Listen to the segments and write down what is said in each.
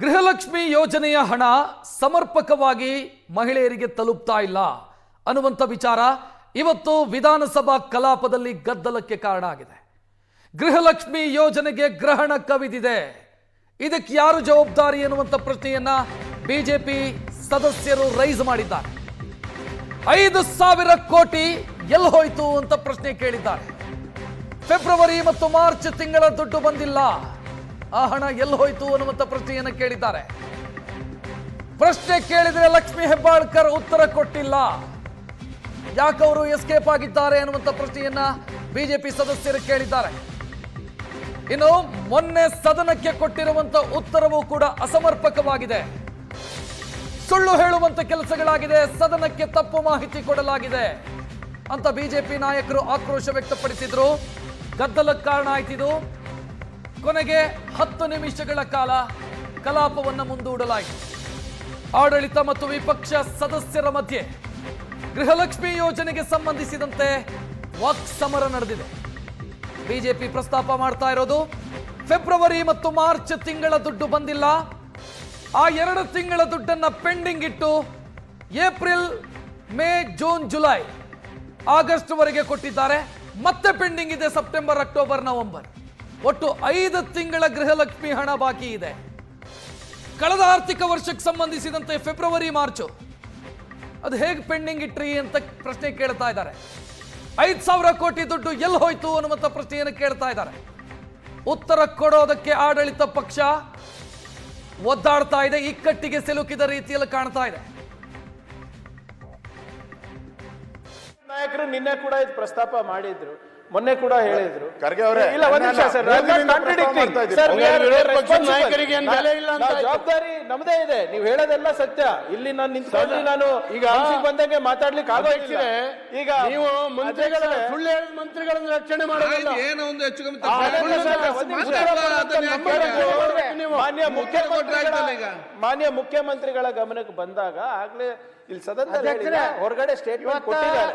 ಗೃಹಲಕ್ಷ್ಮಿ ಯೋಜನೆಯ ಹಣ ಸಮರ್ಪಕವಾಗಿ ಮಹಿಳೆಯರಿಗೆ ತಲುಪ್ತಾ ಇಲ್ಲ ಅನ್ನುವಂಥ ವಿಚಾರ ಇವತ್ತು ವಿಧಾನಸಭಾ ಕಲಾಪದಲ್ಲಿ ಗದ್ದಲಕ್ಕೆ ಕಾರಣ ಆಗಿದೆ. ಗೃಹಲಕ್ಷ್ಮಿ ಯೋಜನೆಗೆ ಗ್ರಹಣ ಕವಿದಿದೆ. ಇದಕ್ಕೆ ಯಾರು ಜವಾಬ್ದಾರಿ ಎನ್ನುವಂಥ ಪ್ರಶ್ನೆಯನ್ನ ಬಿಜೆಪಿ ಸದಸ್ಯರು ರೈಸ್ ಮಾಡಿದ್ದಾರೆ. ಐದು ಸಾವಿರ ಕೋಟಿ ಎಲ್ಲಿ ಹೋಯಿತು ಅಂತ ಪ್ರಶ್ನೆ ಕೇಳಿದ್ದಾರೆ. ಫೆಬ್ರವರಿ ಮತ್ತು ಮಾರ್ಚ್ ತಿಂಗಳ ದುಡ್ಡು ಬಂದಿಲ್ಲ. ಆ ಹಣ ಎಲ್ಲಿ ಹೋಯ್ತು ಅನ್ನುವಂಥ ಪ್ರಶ್ನೆಯನ್ನು ಕೇಳಿದ್ದಾರೆ. ಪ್ರಶ್ನೆ ಕೇಳಿದ್ರೆ ಲಕ್ಷ್ಮಿ ಹೆಬ್ಬಾಳ್ಕರ್ ಉತ್ತರ ಕೊಟ್ಟಿಲ್ಲ. ಯಾಕವರು ಎಸ್ಕೇಪ್ ಆಗಿದ್ದಾರೆ ಅನ್ನುವಂಥ ಪ್ರಶ್ನೆಯನ್ನ ಬಿಜೆಪಿ ಸದಸ್ಯರು ಕೇಳಿದ್ದಾರೆ. ಇನ್ನು ಮೊನ್ನೆ ಸದನಕ್ಕೆ ಕೊಟ್ಟಿರುವಂತ ಉತ್ತರವೂ ಕೂಡ ಅಸಮರ್ಪಕವಾಗಿದೆ. ಸುಳ್ಳು ಹೇಳುವಂತ ಕೆಲಸಗಳಾಗಿದೆ, ಸದನಕ್ಕೆ ತಪ್ಪು ಮಾಹಿತಿ ಕೊಡಲಾಗಿದೆ ಅಂತ ಬಿಜೆಪಿ ನಾಯಕರು ಆಕ್ರೋಶ ವ್ಯಕ್ತಪಡಿಸಿದ್ರು. ಗದ್ದಲಕ್ಕೆ ಕಾರಣ ಆಯ್ತಿದು. ಕೊನೆಗೆ ಹತ್ತು ನಿಮಿಷಗಳ ಕಾಲ ಕಲಾಪವನ್ನು ಮುಂದೂಡಲಾಯಿತು. ಆಡಳಿತ ಮತ್ತು ವಿಪಕ್ಷ ಸದಸ್ಯರ ಮಧ್ಯೆ ಗೃಹಲಕ್ಷ್ಮಿ ಯೋಜನೆಗೆ ಸಂಬಂಧಿಸಿದಂತೆ ವಾಕ್ ಸಮರ ನಡೆದಿದೆ. ಬಿಜೆಪಿ ಪ್ರಸ್ತಾಪ ಮಾಡ್ತಾ ಇರೋದು, ಫೆಬ್ರವರಿ ಮತ್ತು ಮಾರ್ಚ್ ತಿಂಗಳ ದುಡ್ಡು ಬಂದಿಲ್ಲ. ಆ ಎರಡು ತಿಂಗಳ ದುಡ್ಡನ್ನ ಪೆಂಡಿಂಗ್ ಇಟ್ಟು April, May, June, July August ವರೆಗೆ ಕೊಟ್ಟಿದ್ದಾರೆ. ಮತ್ತೆ ಪೆಂಡಿಂಗ್ ಇದೆ ಸೆಪ್ಟೆಂಬರ್, ಅಕ್ಟೋಬರ್, ನವೆಂಬರ್. ಒಟ್ಟು ಐದು ತಿಂಗಳ ಗೃಹಲಕ್ಷ್ಮಿ ಹಣ ಬಾಕಿ ಇದೆ. ಕಳೆದ ಆರ್ಥಿಕ ವರ್ಷಕ್ಕೆ ಸಂಬಂಧಿಸಿದಂತೆ ಫೆಬ್ರವರಿ, ಮಾರ್ಚು. ಅದು ಹೇಗೆ ಪೆಂಡಿಂಗ್ ಇಟ್ರಿ ಅಂತ ಪ್ರಶ್ನೆ ಕೇಳ್ತಾ ಇದ್ದಾರೆ. ಐದು ಸಾವಿರ ಕೋಟಿ ದುಡ್ಡು ಎಲ್ಲಿ ಹೋಯ್ತು ಅನ್ನುವಂಥ ಪ್ರಶ್ನೆಯನ್ನು ಕೇಳ್ತಾ ಇದ್ದಾರೆ. ಉತ್ತರ ಕೊಡೋದಕ್ಕೆ ಆಡಳಿತ ಪಕ್ಷ ಒದ್ದಾಡ್ತಾ ಇದೆ ಇಕ್ಕಟ್ಟಿಗೆ ಸಿಲುಕಿದ ರೀತಿಯಲ್ಲಿ ಕಾಣ್ತಾ ಇದೆ. ನಾಯಕರು ನಿನ್ನೆ ಕೂಡ ಇದು ಪ್ರಸ್ತಾಪ ಮಾಡಿದ್ರು. ಮೊನ್ನೆ ಕೂಡ ಹೇಳಿದ್ರು. ಖರ್ಗೆ ಅವರೇ, ಇಲ್ಲ ಒಂದ್ ನಿಮಿಷ ಸರ್ ನಾಯಕರಿಗೆ ಇಲ್ಲ ಅಂತ ಜವಾಬ್ದಾರಿ ನಮ್ದೇ ಇದೆ. ನೀವು ಹೇಳೋದೆಲ್ಲ ಸತ್ಯ. ಇಲ್ಲಿ ನಾನು ನಿಂತ್ಕೊಂಡು ನಾನು ಈಗ ಬಂದಂಗೆ ಮಾತಾಡ್ಲಿಕ್ಕೆ ಆಗೋದಿಲ್ಲ ಈಗ ನೀವು ಮಂತ್ರಿಗಳ ಸುಳ್ಳು ಹೇಳಿದ ಮಂತ್ರಿಗಳನ್ನ ರಕ್ಷಣೆ ಮಾಡೋದಿಲ್ಲ. ಏನೋ ಒಂದು ಹೆಚ್ಚು ಕಮ್ಮಿ ಮಾನ್ಯ. ಮುಖ್ಯಮಂತ್ರಿಗಳ ಮಾನ್ಯ ಮುಖ್ಯಮಂತ್ರಿಗಳ ಗಮನಕ್ಕೆ ಬಂದಾಗ ಆಗ್ಲೇ ಇಲ್ಲಿ ಸದನದಲ್ಲಿ ಹೊರಗಡೆ ಸ್ಟೇಟ್ಮೆಂಟ್ ಕೊಟ್ಟಿದ್ದಾರೆ.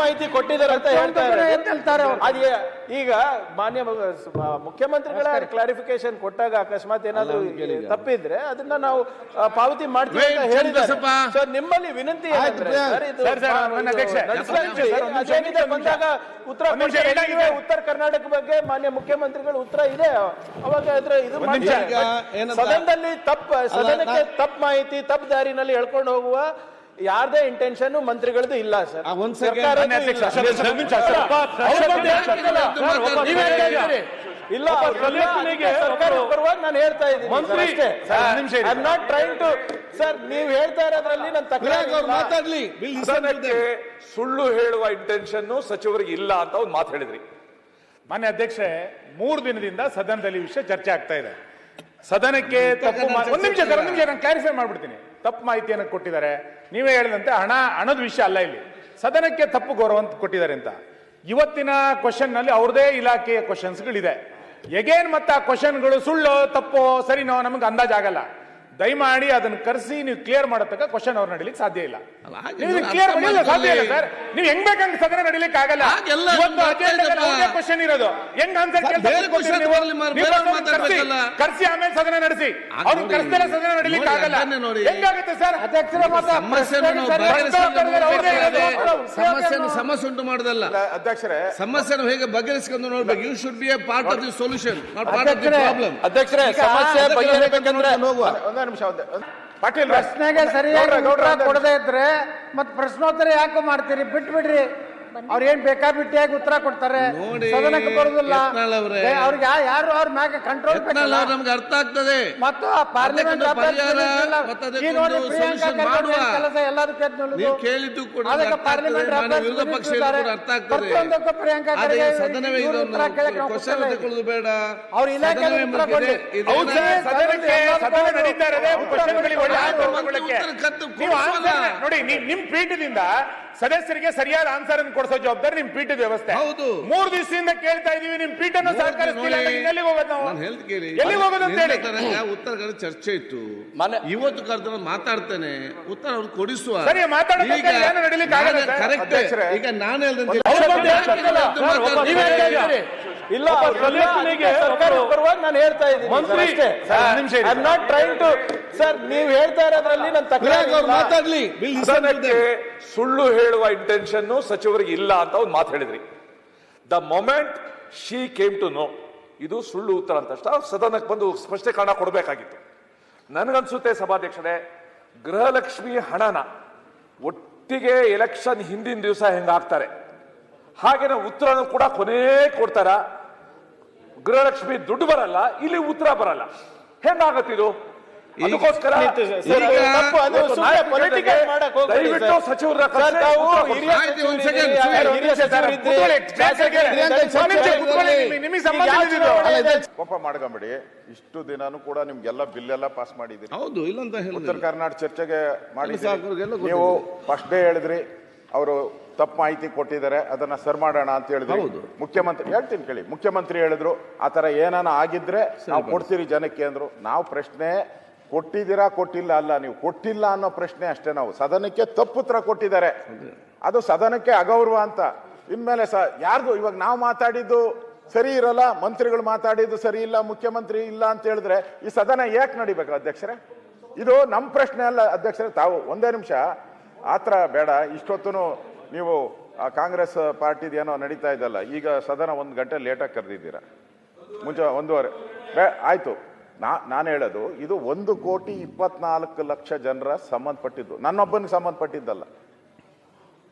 ಮಾಹಿತಿ ಕೊಟ್ಟಿದ್ದಾರೆ ಅಂತ ಹೇಳ್ತಾರೆ. ಅದೇ ಈಗ ಮಾನ್ಯ ಮುಖ್ಯಮಂತ್ರಿಗಳ ಕ್ಲಾರಿಫಿಕೇಶನ್ ಕೊಟ್ಟಾಗ ಅಕಸ್ಮಾತ್ ಏನಾದ್ರು ತಪ್ಪಿದ್ರೆ ಅದನ್ನ ನಾವು ಪಾವತಿ ಮಾಡ್ತೀವಿ ಅಂತ ಹೇಳಿದ್ದಾರೆ. ಚಂದ್ರಸಪ್ಪ. ಸರ್ ನಿಮ್ಮಲ್ಲಿ ವಿನಂತಿ ಅದೇನಿದೆ ಬಂದಾಗ ಉತ್ತರ? ಉತ್ತರ ಕರ್ನಾಟಕ ಬಗ್ಗೆ ಮಾನ್ಯ ಮುಖ್ಯಮಂತ್ರಿಗಳ ಉತ್ತರ ಇದೆ. ಅವಾಗ ಅದ್ರ ಇದು ಸದನದಲ್ಲಿ ತಪ್ಪ ಸದನಕ್ಕೆ ತಪ್ಪು ಮಾಹಿತಿ ತಪ್ಪು ದಾರಿನಲ್ಲಿ ಹೇಳ್ಕೊಂಡು ಹೋಗುವ ಯಾರ್ದೇ ಇಂಟೆನ್ಷನ್ ಮಂತ್ರಿಗಳದ್ದು ಇಲ್ಲ ಸರ್ ಒಂದ್ ಇಲ್ಲ. ಪರವಾಗಿ ನಾನು ಹೇಳ್ತಾ ಇದ್ದೀನಿ I not trying to sir. ನೀವು ಹೇಳ್ತಾ ಇರೋದ್ರಲ್ಲಿ ನನ್ನ ತಕರಾರು ಮಾತಾಡ್ಲಿ. ಸುಳ್ಳು ಹೇಳುವ ಇಂಟೆನ್ಷನ್ ಸಚಿವರಿಗೆ ಇಲ್ಲ ಅಂತ ಒಂದು ಮಾತು ಹೇಳಿದ್ರಿ. ಮಾನ್ಯ ಅಧ್ಯಕ್ಷೆ ಮೂರು ದಿನದಿಂದ ಸದನದಲ್ಲಿ ಈ ವಿಷಯ ಚರ್ಚೆ ಆಗ್ತಾ ಇದೆ. ಸದನಕ್ಕೆ ತಪ್ಪು ಒಂದ್ ನಿಮಿಷ ಸರ್ ಒಂದ್ ನಿಮಿಷ ನಾನು ಕ್ಲಾರಿಫೈ ಮಾಡ್ಬಿಡ್ತೀನಿ. ತಪ್ಪು ಮಾಹಿತಿಯನ್ನು ಕೊಟ್ಟಿದ್ದಾರೆ. ನೀವೇ ಹೇಳಿದಂತೆ ಹಣ, ಹಣದ ವಿಷಯ ಅಲ್ಲ ಇಲ್ಲಿ. ಸದನಕ್ಕೆ ತಪ್ಪು ಗೌರವ ಅಂತ ಕೊಟ್ಟಿದ್ದಾರೆ ಅಂತ. ಇವತ್ತಿನ ಕ್ವಶನ್ನಲ್ಲಿ ಅವ್ರದೇ ಇಲಾಖೆಯ ಕ್ವಶನ್ಸ್ಗಳಿದೆ ಎಗೇನ್ ಮತ್ತೆ ಆ ಕ್ವಶನ್ಗಳು ಸುಳ್ಳು, ತಪ್ಪು, ಸರಿನೋ ನಮಗೆ ಅಂದಾಜಾಗಲ್ಲ. ದಯಮಾಡಿ ಅದನ್ನ ಕರೆಸಿ ನೀವು ಕ್ಲಿಯರ್ ಮಾಡತಕ್ಕ ಕ್ವಶನ್ ಅವ್ರು ನಡಿಲಿಕ್ಕೆ ಸಾಧ್ಯ ಇಲ್ಲ. ನೀವು ಕ್ಲಿಯರ್ ಅರ್ಥ ಮಾಡಲಿಲ್ಲ ಸಾಧ್ಯ ಇಲ್ಲ ಸರ್. ನೀವು ಹೆಂಗ್ ಬೇಕಂತ ಸದನ ನಡೆಯಲಿಕ್ಕೆ ಆಗಲ್ಲ. ಇವತ್ತು ಅಜೆಂಡಾದಲ್ಲಿ ಕ್ವಶನ್ ಇರೋದು. ಹೆಂಗ್ ಆನ್ಸರ್ ಕರೆಸಿ ಆಮೇಲೆ ಸದನ ನಡೆಸಿ. ಅವರು ನೋಡಿ, ಸದನ ನಡೆಯಲಿಕ್ಕೆ ಆಗಲ್ಲ. ಹೆಂಗಾಗುತ್ತೆ ಸರ್? ಅಧ್ಯಕ್ಷರ ಸಮಸ್ಯೆಯನ್ನು ಸಮಸ್ಯೆ ಉಂಟು ಮಾಡೋದಲ್ಲ. ಅಧ್ಯಕ್ಷರೇ ಸಮಸ್ಯೆಯನ್ನು ಹೇಗೆ ಬಗೆಹರಿಸಿಕೊಂಡು ನೋಡ್ಬೇಕು? You should be a part of the solution not part of the problem ಅಧ್ಯಕ್ಷರೇ ಸಮಸ್ಯೆ ಬಗೆಹರಿಸಬೇಕಂದ್ರೆ ಬಗೆಹರಿಬೇಕಂದ್ರೆ ಹೋಗುವ. ಒಂದೇ ನಿಮಿಷ ಒಂದೇ. ಪಾಟೀಲ್ ಪ್ರಶ್ನೆಗೆ ಸರಿಯಾಗಿ ಉತ್ತರ ಕೊಡದೇ ಇದ್ರೆ ಮತ್ತೆ ಪ್ರಶ್ನೋತ್ತರ ಯಾಕೆ ಮಾಡ್ತೀರಿ? ಬಿಟ್ಬಿಡ್ರಿ. ಅವ್ರ ಏನ್ ಬೇಕಾಬಿಟ್ಟಿಯಾಗಿ ಉತ್ತರ ಕೊಡ್ತಾರೆ ನೋಡಿ, ಸದನಕ್ಕೆ ಬರೋದಿಲ್ಲ ಯತ್ನಾಳ್ ಅವ್ರೆ. ಅವ್ರಿಗೆ ಯಾ- ಯಾರು ಅವ್ರ ಮ್ಯಾಗ ಕಂಟ್ರೋಲ್ ಯತ್ನಾಳ್ ಅವ್ರು ನಮ್ಗೆ ಅರ್ಥ ಆಗ್ತದೆ ಮತ್ತು ಆ ಪಾರ್ಲಿಮೆಂಟ್ ಅದಕ್ಕೊಂದು ಪರಿಹಾರ ಮತ್ತು ಅದಕ್ಕೊಂದು solution ಮಾಡುವ. ಕೆಲಸ ಎಲ್ಲದಕ್ಕೂ ಎದ್ದು ನಿಲ್ಲುದು. ನೀವು ಕೇಳಿದ್ದು ಕೂಡ ಅದಕ್ಕೆ ಅರ್ಥ ಆಗ್ತದೆ, ಪಾರ್ಲಿಮೆಂಟ್ ಮಾನ್ಯ ಅಭ್ಯಾಸ ವಿರೋಧ ಪಕ್ಷ ಇದ್ದಾರೆ. ಕೂಡ ಅರ್ಥ ಆಗ್ತದೆ ಪ್ರತಿಯೊಂದಕ್ಕೂ ಪ್ರಿಯಾಂಕಾ ಆದ್ರೆ ಈ ಸದನವೇ ಇವ್ರು ಇದನ್ನು ಉತ್ತರ ಕೇಳಕ್ಕೆ ನಾವು ಕ್ವಶನ್ ಕೂತ್ಕೊಳ್ಳಿ. ತಗೊಳ್ಳೋದು ಬೇಡ ಅವ್ರ ಇಲಾಖೆ ಸದನವೇ ಉತ್ತರ ಮುಗಿದೆ. ಕೊಡಿ. ಇದು ಹೌದು ಸರ್, ಸದನಕ್ಕೆ ಸದನ ನಡೀತಾ ಇರೋದೇ ಉತ್ತರ ಕ್ವಶನ್ಗಳಿಗೆ ಒಳ್ಳೆ ಆನ್ಸರ್ ಮಂತ್ರಿ ತಗೊಳ್ಳಕ್ಕೆ. ನೀವು ಕೊಡಿಸೋಲ್ಲ. ಆನ್ಸರ್ ನೋಡಿ ನೀವು ನಿಮ್ ಪೀಠದಿಂದ ಸದಸ್ಯರಿಗೆ ಸರಿಯಾದ ಆನ್ಸರ್ ಅನ್ನು ಕೊಡಿಸೋ ಜವಾಬ್ದಾರಿ ನಿಮ್ ಪೀಠದ ವ್ಯವಸ್ಥೆ ಹೌದು. ಮೂರ್ ದಿವಸದಿಂದ ಕೇಳ್ತಾ ಇದೀವಿ ನಿಮ್ ಪೀಠನ್ನು ಸಹಕರಿಸ್ತಿಲ್ಲ ಇನ್ನೆಲ್ಲಿಗೆ ಹೋಗೋದು ನಾವು ನಾನು ಹೆಲ್ತ್ ಕೇಳಿ ಎಲ್ಲಿಗೆ ಹೋಗೋದು ಅಂತ ಹೇಳಿ ಉತ್ತರ ಕನ್ನಡ ಚರ್ಚೆ ಇತ್ತು ಮನೆ- ಇವತ್ತು ಕರೆದ್ರೆ ಮಾತಾಡ್ತೇನೆ ಉತ್ತರ ಅವ್ರು ಕೊಡಿಸುವ ಸರಿ, ಮಾತಾಡೋದಕ್ಕೆ ಏನು ನಡೀಲಿಕ್ಕೆ ಆಗಲ್ಲ ಸರ್? ಕರೆಕ್ಟ್ ಅಧ್ಯಕ್ಷರೇ. ಈಗ ನಾನು ಹೇಳ್ದಂತೆ ಅವ್ರು ಬಂದು ಮಾತಾಡ್ತಾರೆ. ನೀವೇ ಹೇಳ್ತಾ ಇದ್ದೀರಿ. ಇಲ್ಲ ಪರವಾಗಿ ನಾನು ಹೇಳ್ತಾ ಇರಿ. I not trying to sir ನೀವು ಹೇಳ್ತಾ ಇರೋದ್ರಲ್ಲಿ ನನ್ನ ತಕರಾರು ಮಾತಾಡ್ಲಿ. ಸುಳ್ಳು ಹೇಳುವ ಇಂಟೆನ್ಷನ್ ಸಚಿವರಿಗೆ ಇಲ್ಲ ಅಂತ ಒಂದು ಮಾತು ಹೇಳಿದ್ರಿ. The moment she came to know ಇದು ಸುಳ್ಳು ಉತ್ತರ ಅಂತ ತಕ್ಷಣ ಸದನಕ್ಕೆ ಬಂದು ಸ್ಪಷ್ಟೀಕರಣ ಕೊಡಬೇಕಾಗಿತ್ತು. ನನಗನ್ಸುತ್ತೆ ಸಭಾಧ್ಯಕ್ಷರೇ ಗೃಹಲಕ್ಷ್ಮಿ ಹಣನ ಒಟ್ಟಿಗೆ ಎಲೆಕ್ಷನ್ ಹಿಂದಿನ ದಿವಸ ಹೆಂಗಾಗ್ತಾರೆ? ಹಾಗೇನೆ ಉತ್ತರನೂ ಕೂಡ ಕೊನೆ ಕೊಡ್ತಾರ? ಗೃಹಲಕ್ಷ್ಮಿ ದುಡ್ಡು ಬರಲ್ಲ ಇಲ್ಲಿ ಉತ್ತರ ಬರಲ್ಲ. ಹೆಂಗಾಗತ್ತಿದು ಅದಕ್ಕೋಸ್ಕರ ದಯವಿಟ್ಟು. ಸಚಿವರ? ಕೋಪ ಮಾಡ್ಕೊಂಬಿಡಿ. ಇಷ್ಟು ದಿನಾನು ಕೂಡ ನಿಮ್ಗೆಲ್ಲ ಬಿಲ್ ಎಲ್ಲ ಪಾಸ್ ಮಾಡಿದ್ದೀರಿ. ಹೌದು ಇಲ್ಲ ಅಂತ ಉತ್ತರ ಕರ್ನಾಟಕ ಚರ್ಚೆಗೆ ಮಾಡಿ ನೀವು ಫಸ್ಟ್ ಡೇ ಹೇಳಿದ್ರಿ. ಅವರು ತಪ್ಪು ಮಾಹಿತಿ ಕೊಟ್ಟಿದ್ದಾರೆ ಅದನ್ನ ಸರ್ ಮಾಡೋಣ ಅಂತ ಹೇಳಿದ್ರು. ಮುಖ್ಯಮಂತ್ರಿ ಹೇಳ್ತೀನಿ ಕೇಳಿ ಮುಖ್ಯಮಂತ್ರಿ ಹೇಳಿದ್ರು ಆ ಥರ ಏನಾನ ಆಗಿದ್ರೆ ನಾವು ಕೊಡ್ತೀರಿ ಜನಕ್ಕೆ ಅಂದ್ರು. ನಾವು ಪ್ರಶ್ನೆ ಕೊಟ್ಟಿದ್ದೀರಾ ಕೊಟ್ಟಿಲ್ಲ ಅಲ್ಲ ನೀವು ಕೊಟ್ಟಿಲ್ಲ ಅನ್ನೋ ಪ್ರಶ್ನೆ ಅಷ್ಟೇ ನಾವು. ಸದನಕ್ಕೆ ತಪ್ಪುತ್ರ ಕೊಟ್ಟಿದ್ದಾರೆ. ಅದು ಸದನಕ್ಕೆ ಅಗೌರವ ಅಂತ. ಇನ್ಮೇಲೆ ಸ ಯಾರಿಗೂ ಇವಾಗ ನಾವು ಮಾತಾಡಿದ್ದು ಸರಿ ಇರಲ್ಲ ಮಂತ್ರಿಗಳು ಮಾತಾಡಿದ್ದು ಸರಿ ಇಲ್ಲ ಮುಖ್ಯಮಂತ್ರಿ ಇಲ್ಲ ಅಂತ ಹೇಳಿದ್ರೆ ಈ ಸದನ ಯಾಕೆ ನಡಿಬೇಕು ಅಧ್ಯಕ್ಷರೇ? ಇದು ನಮ್ಮ ಪ್ರಶ್ನೆ ಅಲ್ಲ ಅಧ್ಯಕ್ಷರೇ ತಾವು ಒಂದೇ ನಿಮಿಷ ಆತರ ಬೇಡ ಇಷ್ಟೊತ್ತು ನೀವು ಆ ಕಾಂಗ್ರೆಸ್ ಪಾರ್ಟಿದು ಏನೋ ನಡೀತಾ ಇದಲ್ಲ ಈಗ ಸದನ ಒಂದು ಗಂಟೆ ಲೇಟಾಗಿ ಕರೆದಿದ್ದೀರಾ? ಮುಂಚೆ ಒಂದೂವರೆ. ಆಯಿತು. ನಾ, ನಾನು ಹೇಳೋದು, ಇದು ಒಂದು ಕೋಟಿ ಇಪ್ಪತ್ನಾಲ್ಕು ಲಕ್ಷ ಜನರ ಸಂಬಂಧಪಟ್ಟಿದ್ದು. ನನ್ನೊಬ್ಬನಿಗೆ ಸಂಬಂಧಪಟ್ಟಿದ್ದಲ್ಲ.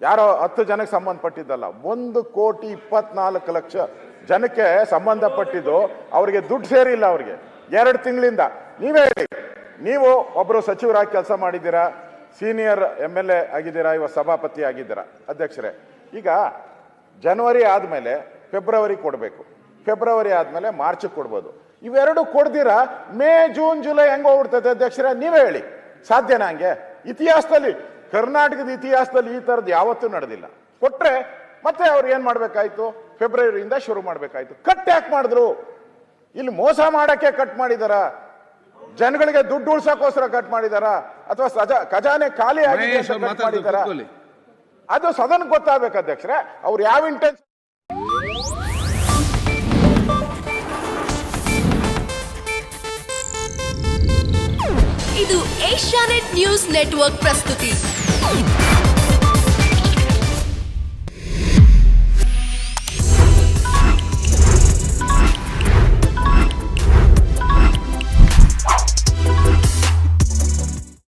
ಯಾರೋ ಹತ್ತು ಜನಕ್ಕೆ ಸಂಬಂಧಪಟ್ಟಿದ್ದಲ್ಲ. ಒಂದು ಕೋಟಿ ಇಪ್ಪತ್ನಾಲ್ಕು ಲಕ್ಷ ಜನಕ್ಕೆ ಸಂಬಂಧಪಟ್ಟಿದ್ದು, ಅವರಿಗೆ ದುಡ್ಡು ಸೇರಿಲ್ಲ ಅವ್ರಿಗೆ. ಎರಡು ತಿಂಗಳಿಂದ. ನೀವೇ ಹೇಳಿ. ನೀವು ಒಬ್ಬರು ಸಚಿವರಾಗಿ ಕೆಲಸ ಮಾಡಿದ್ದೀರಾ? ಸೀನಿಯರ್ ಎಂ ಎಲ್ ಎ ಆಗಿದ್ದೀರಾ, ಇವ ಸಭಾಪತಿ ಆಗಿದ್ದೀರಾ? ಅಧ್ಯಕ್ಷರೇ, ಈಗ ಜನವರಿ ಆದಮೇಲೆ ಫೆಬ್ರವರಿ ಕೊಡಬೇಕು. ಫೆಬ್ರವರಿ ಆದಮೇಲೆ ಮಾರ್ಚ್ ಕೊಡ್ಬೋದು. ಇವೆರಡು ಕೊಡ್ದಿರಾ ಮೇ, ಜೂನ್, ಜುಲೈ ಹೆಂಗ್ ಹೋಗ್ಬಿಡ್ತದೆ ಅಧ್ಯಕ್ಷರೇ, ನೀವೇ ಹೇಳಿ. ಸಾಧ್ಯನಾ ಹಂಗೆ? ಇತಿಹಾಸದಲ್ಲಿ, ಕರ್ನಾಟಕದ ಇತಿಹಾಸದಲ್ಲಿ ಈ ಥರದ್ದು ಯಾವತ್ತೂ ನಡೆದಿಲ್ಲ. ಕೊಟ್ಟರೆ ಮತ್ತೆ ಅವ್ರು ಏನ್ ಮಾಡ್ಬೇಕಾಯ್ತು? ಫೆಬ್ರವರಿಯಿಂದ ಶುರು ಮಾಡ್ಬೇಕಾಯ್ತು. ಕಟ್ ಯಾಕೆ ಮಾಡಿದ್ರು? ಇಲ್ಲಿ ಮೋಸ ಮಾಡಕ್ಕೆ ಕಟ್ ಮಾಡಿದಾರ? ಜನಗಳಿಗೆ ದುಡ್ಡು ಉಳ್ಸಕ್ಕೋಸ್ಕರ ಕಟ್ ಮಾಡಿದಾರ? ಅಥವಾ ಸಜಾ ಖಜಾನೆ ಖಾಲಿ ಆಗಿದೆ. ಅದು ಸದನ್ ಗೊತ್ತಾಗಬೇಕು ಅಧ್ಯಕ್ಷರೇ. ಅವ್ರು ಯಾವ ಇಂಟೆನ್ಸ್ ಇದು ಏಷ್ಯಾನೆಟ್ ನ್ಯೂಸ್ ನೆಟ್ವರ್ಕ್ ಪ್ರಸ್ತುತಿ.